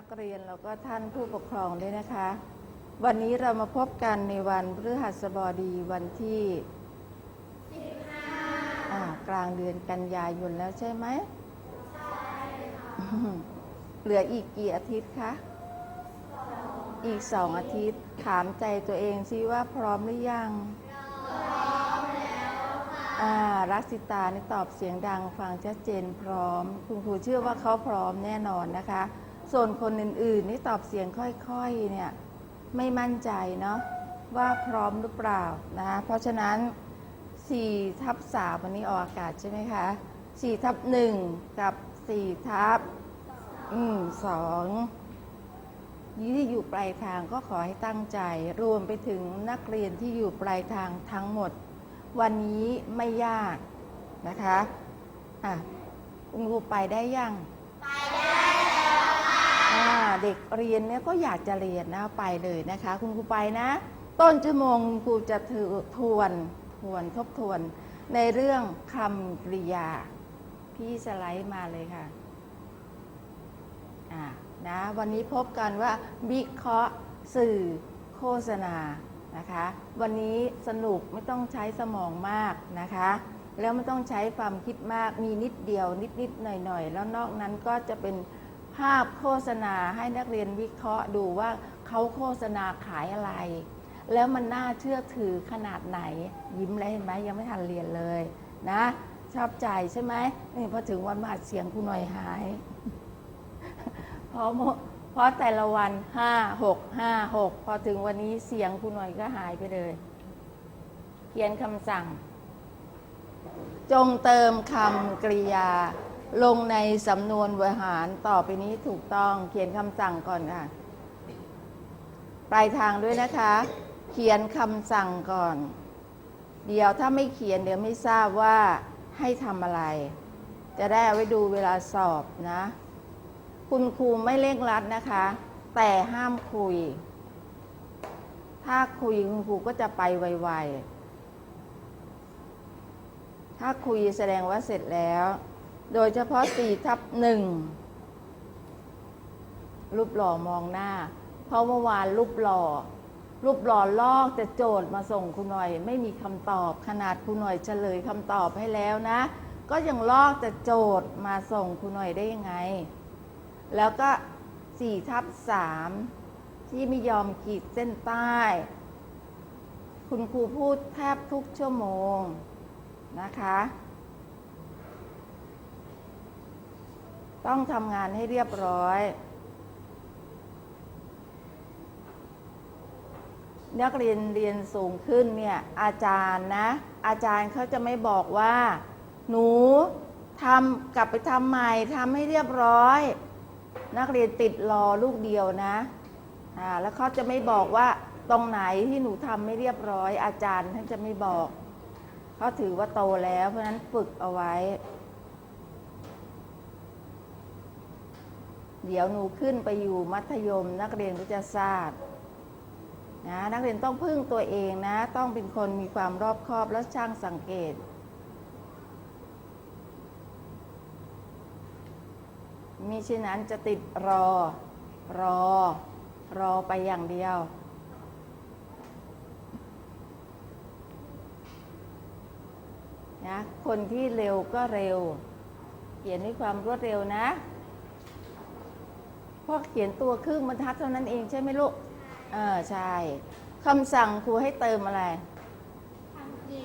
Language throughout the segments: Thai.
นักเรียนแล้วก็ท่านผู้ปกครองด้วยนะคะ วันนี้เรามาพบกันในวันพฤหัสบดีวันที่15กลางเดือนกันยายนแล้วใช่ไหมใช่ค่ะเหลืออีกกี่อาทิตย์คะอีกสองอาทิตย์ ถามใจตัวเองซิว่าพร้อมหรือยังอ่ารักสิตานี่ตอบเสียงดังฟังชัดเจนพร้อม คุณครูเชื่อว่าเขาพร้อมแน่นอนนะคะ ส่วนคนอื่นๆ นี่ตอบเสียงค่อยๆ เนี่ยไม่มั่นใจเนาะว่าพร้อมหรือเปล่านะ เพราะฉะนั้น4ทับ3วันนี้ออกอากาศใช่ไหมคะ4ทับ1กับ4ทับอืมสองนี่ที่อยู่ปลายทางก็ขอให้ตั้งใจ รวมไปถึงนักเรียนที่อยู่ปลายทางทั้งหมด วันนี้ไม่ยากนะคะ อะคุณครูไปได้ยัง ไปได้ เด็กเรียนเนี่ยก็อยากจะเรียนนะไปเลยนะคะ คุณครูไปนะ ต้นชั่วโมงครูจะถือทวนทวนทบทวน ในเรื่องคำกริยา พี่สไลด์มาเลยค่ะอะนะวันนี้พบกันว่าวิเคราะห์สื่อโฆษณานะคะ วันนี้สนุกไม่ต้องใช้สมองมากนะคะ แล้วไม่ต้องใช้ความคิดมากมีนิดเดียวนิดนิดหน่อยหน่อยๆแล้วนอกนั้นก็จะเป็น ภาพโฆษณาให้นักเรียนวิเคราะห์ดูว่าเขาโฆษณาขายอะไร แล้วมันน่าเชื่อถือขนาดไหน ยิ้มเลยเห็นไหมยังไม่ทันเรียนเลยนะ ชอบใจใช่ไหมนี่พอถึงวันมาเสียงครูหน่อยหายเพราะโมเพราะแต่ละวันห้าหกห้าหกพอถึงวันนี้เสียงครูหน่อยก็หายไปเลย เขียนคำสั่ง จงเติมคำกริยา ลงในสำนวนบริหารต่อไปนี้ถูกต้องเขียนคำสั่งก่อนค่ะ ปลายทางด้วยนะคะ เขียนคำสั่งก่อน เดี๋ยวถ้าไม่เขียนเดี๋ยวไม่ทราบว่าให้ทำอะไร จะได้เอาไว้ดูเวลาสอบนะ คุณครูไม่เร่งรัดนะคะ แต่ห้ามคุย ถ้าคุยคุณครูก็จะไปไวๆถ้าคุยแสดงว่าเสร็จแล้ว โดยเฉพาะ4ทับหนึ่งรูปหล่อมองหน้า เพราะเมื่อวานรูปหล่อ รูปหล่อลอกแต่โจทย์มาส่งคุณหน่อย ไม่มีคำตอบขนาดคุณหน่อยเฉลยคำตอบให้แล้วนะ ก็ยังลอกแต่โจทย์มาส่งคุณหน่อยได้ยังไง แล้วก็4ทับ3ที่ไม่ยอมขีดเส้นใต้ คุณครูพูดแทบทุกชั่วโมงนะคะ ต้องทำงานให้เรียบร้อย นักเรียนเรียนสูงขึ้นเนี่ยอาจารย์นะ อาจารย์เขาจะไม่บอกว่า หนูทำกลับไปทำใหม่ทำให้เรียบร้อย นักเรียนติดรอลูกเดียวนะอ่าแล้วเขาจะไม่บอกว่าตรงไหนที่หนูทำไม่เรียบร้อย อาจารย์ท่านจะไม่บอกเขาถือว่าโตแล้วเพราะนั้นฝึกเอาไว้ เดี๋ยวหนูขึ้นไปอยู่มัธยม นักเรียนก็จะทราบนะนักเรียนต้องพึ่งตัวเองนะ ต้องเป็นคนมีความรอบคอบและช่างสังเกตมิฉะนั้นจะติดรอ รอ รอไปอย่างเดียวนะคนที่เร็วก็เร็ว เขียนด้วยความรวดเร็วนะ พราะเขียนตัวครึ่งบรรทัดเท่านั้นเองใช่ไหมลูกเออใช่คำสั่งครูให้เติมอะไร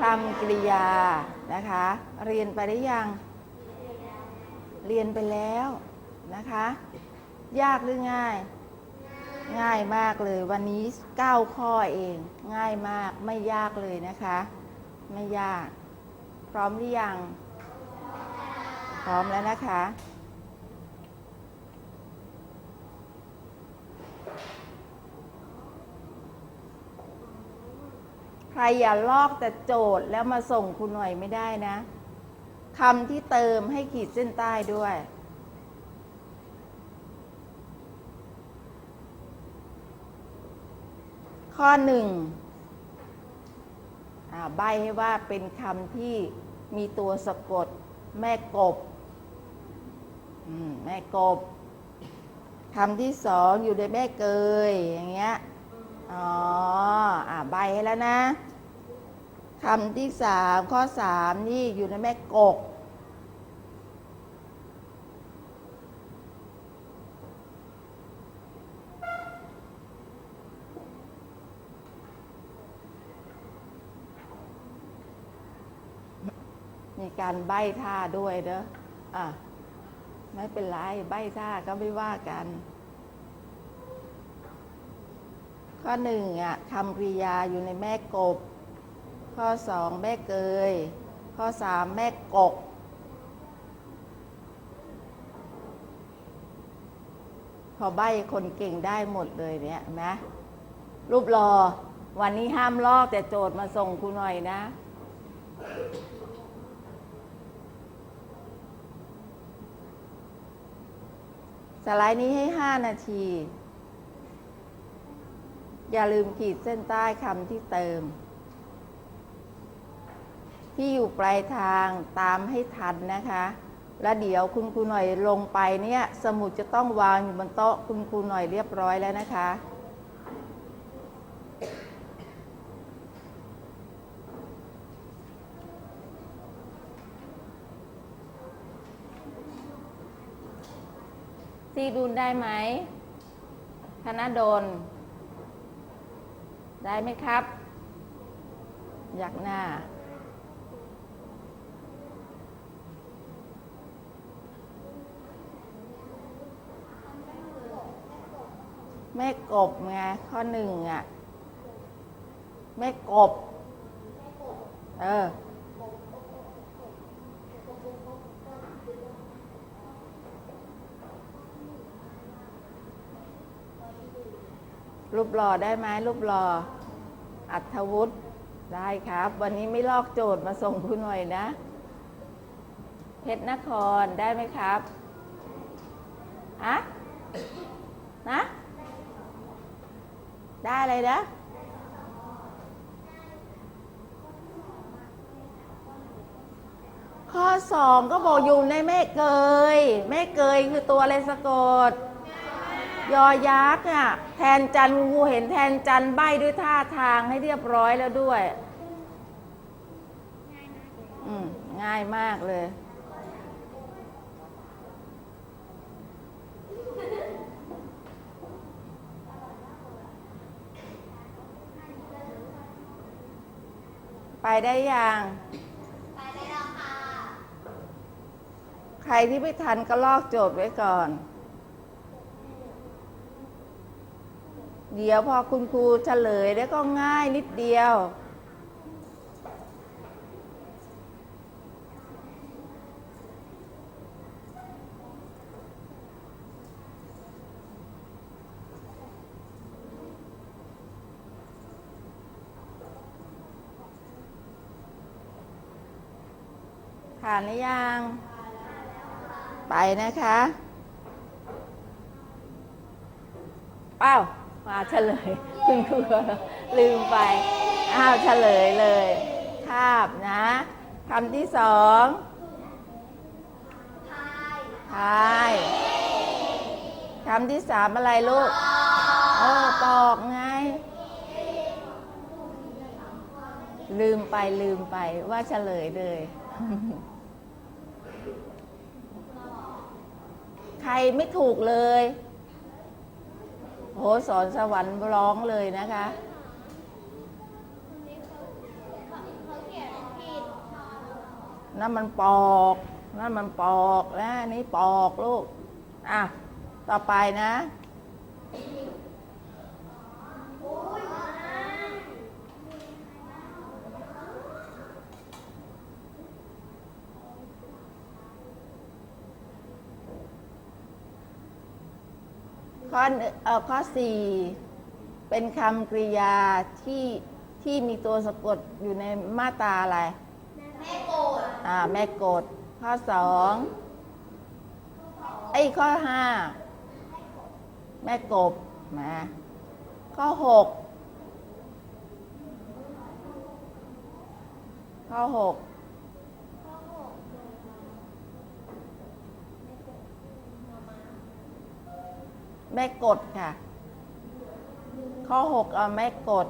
คำกริยานะคะ เรียนไปได้ยัง เรียนไปแล้วนะคะ ยากหรือง่าย ง่ายมากเลยวันนี้ 9 ข้อเอง ง่ายมากไม่ยากเลยนะคะ ไม่ยาก พร้อมหรือยัง พร้อมแล้วนะคะ รอย่าลอกแต่โจทย์แล้วมาส่งคุณหน่อยไม่ได้นะคำที่เติมให้ขีดเส้นใต้ด้วย ข้อหนึ่งอ่าใบให้ว่าเป็นคำที่มีตัวสะกด แม่กบมแม่กบคำที่สองอยู่ในแม่เกยอย่างเงี้ย อ๋อ อ่าใบให้แล้วนะ คำที่สามข้อสามนี่อยู่ในแม่กก มีการใบ้ท่าด้วยเด้ออะ ไม่เป็นไร ใบ้ท่าก็ไม่ว่ากันข้อหนึ่งอะคำกริยาอยู่ในแม่กบ ข้อสองแม่เกย ข้อสามแม่กก พอใบคนเก่งได้หมดเลยเนี่ยนไหมรูปรอ วันนี้ห้ามลอกแต่โจทย์มาส่งครูหน่อยนะ สไลด์นี้ให้ 5 นาที อย่าลืมขีดเส้นใต้คำที่เติม ที่อยู่ปลายทางตามให้ทันนะคะ แล้วเดี๋ยวคุณครูหน่อยลงไปเนี่ยสมุดจะต้องวางอยู่บนโต๊ะคุณครูหน่อยเรียบร้อยแล้วนะคะซีดุลได้ไหมธนดล ได้ไหมครับ อยากหน้า แม่กบไงข้อหนึ่งอะแม่กบ เออ รูปหล่อได้ไหมรูปหล่อ อัธวุฒิได้ครับ วันนี้ไม่ลอกโจทย์มาส่งคุณหน่อยนะ เพชรนครได้ไหมครับอะนะ ได้เลยนะ ข้อสองก็บอกอยู่ในแม่เกย แม่เกยคือตัวอะไรสะกด ยอยักษ์อะแทนจันงูเห็นแทนจันใบด้วยท่าทางให้เรียบร้อยแล้วด้วย ง่ายมากเลย ไปได้ยัง ไปได้แล้วค่ะ ใครที่ไม่ทันก็ลอกโจทย์ไว้ก่อน เดี๋ยวพอคุณครูเฉลยแล้วก็ง่ายนิดเดียว ผ่านหรือยัง ไปนะคะเป้ามาเฉลย คุณครูลืมไป อ้าวเฉลยเลยคาบนะคำที่สองพายทายคำที่สามอะไรลูก เออปอกไง ลืมไปลืมไปว่าเฉลยเลย ใครไม่ถูกเลยโหสอนสวรรค์ร้องเลยนะคะนั่นมันปอก นั่นมันปอกนะอันนี่ปอกลูก อะ ต่อไปนะ ข้อหนึ่งเอ่อข้อสี่เป็นคำกริยาที่ที่มีตัวสะกดอยู่ในมาตราอะไร แม่โกรธอ่าแม่กด ข้อสองไอ้ยข้อห้าแม่กบมาข้อหกข้อหก แม่กดค่ะ ข้อหกเอาแม่กด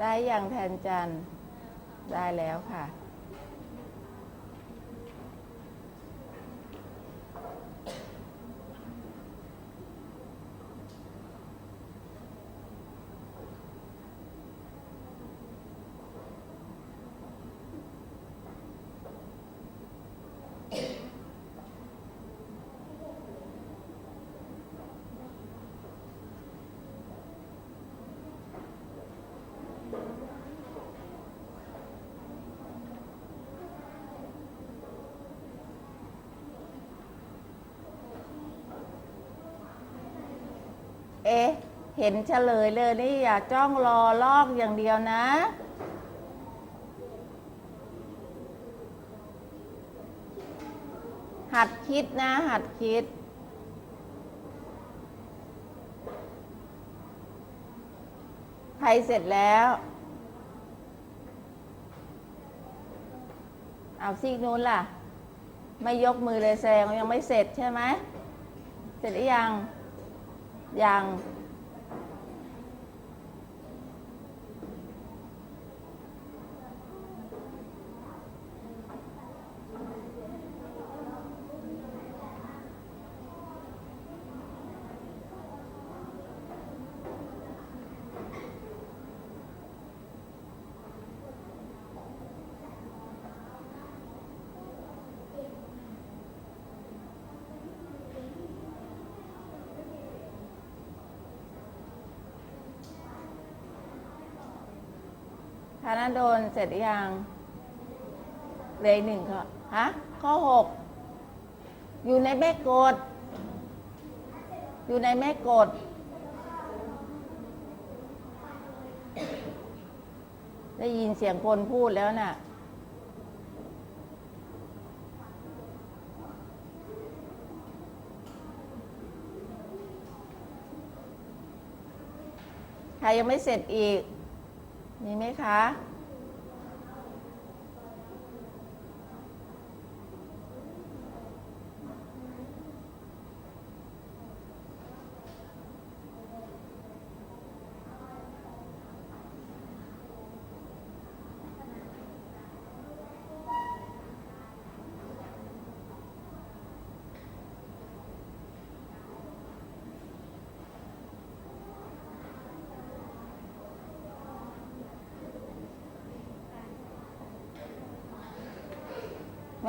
ได้อย่างแทนจันทร์ได้แล้วค่ะ เอ๊ะ เห็นเฉลยเลยนี่อย่าจ้องรอลอกอย่างเดียวนะหัดคิดนะ หัดคิด ใครเสร็จแล้ว เอาซีกนู้นล่ะ ไม่ยกมือเลยแสดงยังไม่เสร็จใช่ไหม เสร็จหรือยัง ยัง ธนดลเสร็จหรือยังเลยหนึ่งข้อฮะข้อหกอยู่ในแม่กด อยู่ในแม่กดได้ยินเสียงคนพูดแล้วน่ะ ใครยังไม่เสร็จอีก มีไหมคะ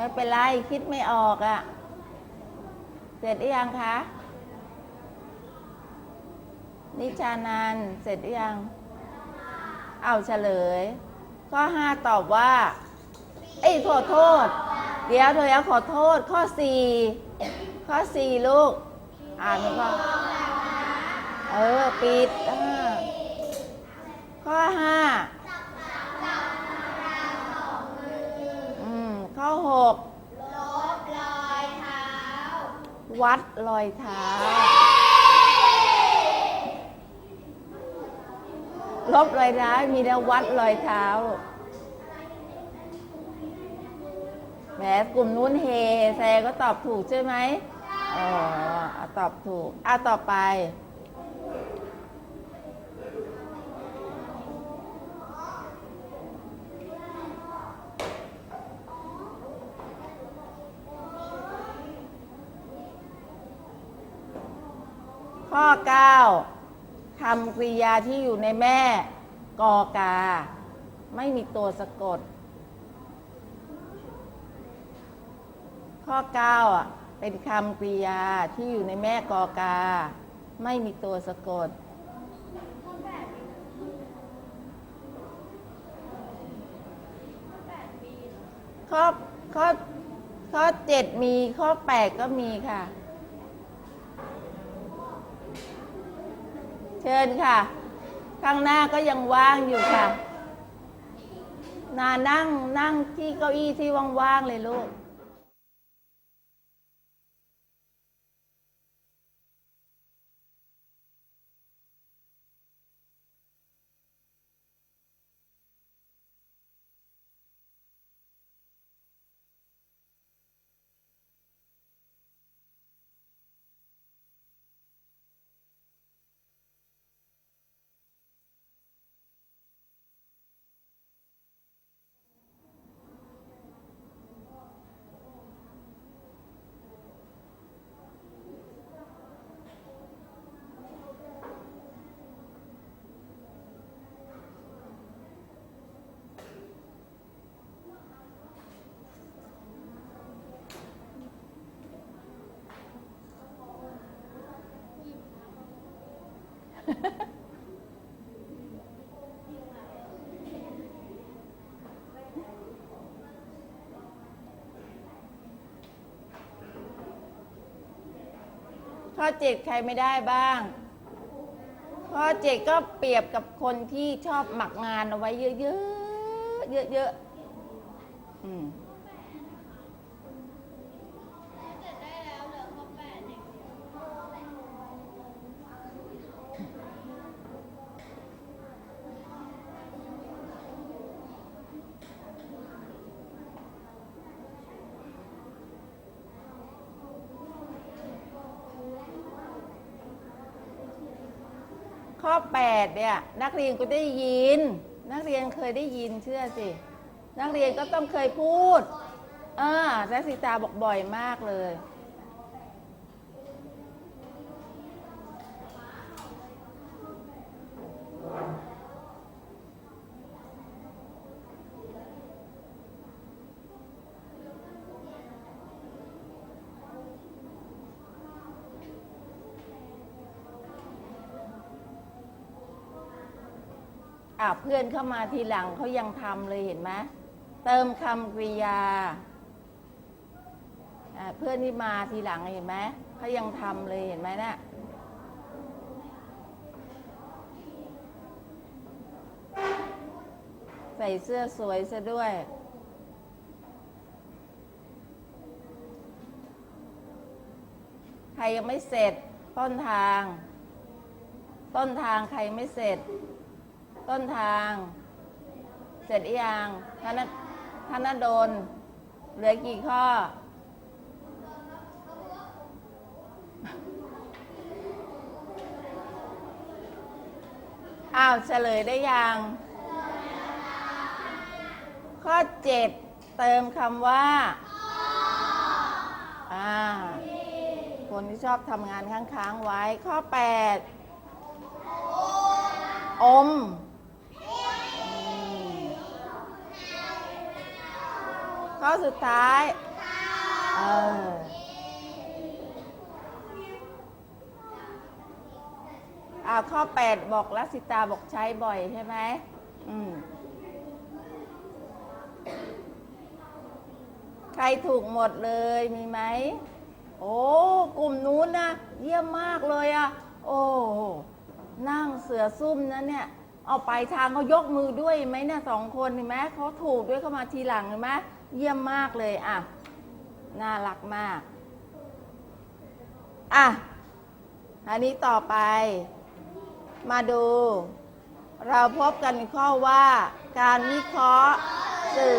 ไม่เป็นไร คิดไม่ออกอะ่ะ เสร็จหรือยังคะ นิชานันเสร็จหรือยัง เอาเฉลย ข้อห้าตอบว่า เอ้ยขอโทษ เดี๋ยวเธอขอโทษ ข้อสี่ข้อสี่ลูก อ่านมันก็เออ ปิด ข้อห้า ข้อหกลบรอยเท้า วัดรอยเท้า ลบรอยเท้ามีแล้ววัดรอยเท้าแหมกลุ่มนู้นเฮแซก็ตอบถูกใช่ไหมอ๋ออะตอบถูกอะต่อไป ข้อ 9คำกริยาที่อยู่ในแม่กอกา ไม่มีตัวสะกด ข้อ9อะเป็นคำกริยาที่อยู่ในแม่กอกา ไม่มีตัวสะกดขข้อข้อข้อเจ็ดมีข้อแปดก็มีค่ะ ชิญค่ะ ข้างหน้าก็ยังว่างอยู่ค่ะ นานั่งนั่งที่เก้าอี้ที่ว่างๆเลยลูก ข้อเจ็ดใครไม่ได้บ้าง ข้อเจ็ดก็เปรียบกับคนที่ชอบหมักงานเอาไว้เยอะๆเยอะๆอืม เสร็จได้แล้วเหลือข้อแปดอย่างเดียว ข้อแปดเนี่ย นักเรียนก็ได้ยิน นักเรียนเคยได้ยินเชื่อสิ นักเรียนก็ต้องเคยพูดเออนักศิตาบอกบ่อยมากเลย อะเพื่อนเข้ามาทีหลังเขายังทำเลยเห็นไหมเติมคำกริยาอะเพื่อนที่มาทีหลังเห็นไหมเขายังทำเลยเห็นไหมนะ่ะใส่เสื้อสวยซะด้วย ใครยังไม่เสร็จต้นทาง ต้นทางใครไม่เสร็จ ต้นทาง เสร็จหรือยังธนธนดลเหลือกี่ข้อ อ้าวเฉลยได้ยัง ข้อเจ็ดเติมคำว่าอ่าคนที่ชอบทำงานค้างๆไว้ข้อแปดอม ข้อสุดท้ายเอออ่าข้อ 8 บอกลักษิตาบอกใช้บ่อยใช่ไหมอืมใครถูกหมดเลยมีไหม โอ้กลุ่มนู้นนะเยี่ยมมากเลยอะโอ้นั่งเสือซุ่มนะเนี่ย เอาไปทางเขายกมือด้วยไหมเนี่ยสองคนเห็นไหมเขาถูกด้วยเข้ามาทีหลังเห็นไหม เยี่ยมมากเลยอะ น่ารักมาก อะ อันนี้ต่อไป มาดู เราพบกันข้อว่า การวิเคราะห์สื่อ